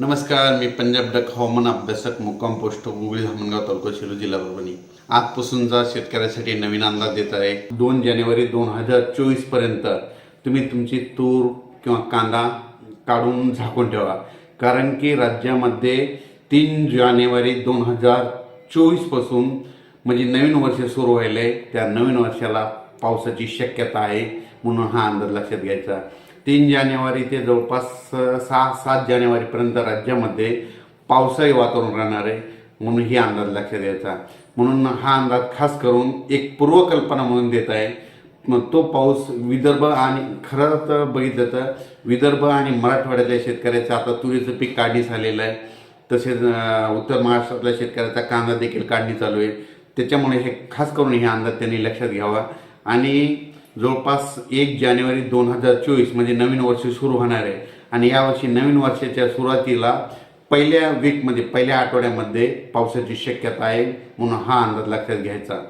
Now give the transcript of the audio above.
नमस्कार मी पंजाब डक हवामान अभ्यासक मुक्काम पोस्ट गुगळी धामणगाव तालुका शिरू जिल्हा परभणी. आजपासूनचा शेतकऱ्यासाठी नवीन अंदाज देत आहे दोन जानेवारी दोन हजार चोवीसपर्यंत तुम्ही तुमची तूर किंवा कांदा काढून झाकून ठेवा. कारण की राज्यामध्ये तीन जानेवारी दोन हजार चोवीसपासून म्हणजे नवीन वर्ष सुरू व्हायलंय. त्या नवीन वर्षाला पावसाची शक्यता आहे म्हणून हा अंदाज लक्षात घ्यायचा. तीन जानेवारी ते जवळपास सहा सात जानेवारीपर्यंत राज्यामध्ये पावसाळी वातावरण राहणार आहे म्हणून ही अंदाज लक्षात द्यायचा म्हणून हा अंदाज खास करून एक पूर्वकल्पना म्हणून देत आहे. मग तो पाऊस विदर्भ आणि खरं तर बघितलं तर विदर्भ आणि मराठवाड्यातल्या शेतकऱ्याचं आता तुरीचं पीक काढणी झालेलं आहे. तसेच उत्तर महाराष्ट्रातल्या शेतकऱ्याचा कांदा देखील काढणी चालू आहे. त्याच्यामुळे हे खास करून हे अंदाज त्यांनी लक्षात घ्यावा. आणि जवळपास एक जानेवारी दोन हजार चोवीस म्हणजे नवीन वर्ष सुरू होणार आहे. आणि यावर्षी नवीन वर्षाच्या सुरुवातीला पहिल्या वीकमध्ये पहिल्या आठवड्यामध्ये पावसाची शक्यता आहे म्हणून हा अंदाज लक्षात घ्यायचा.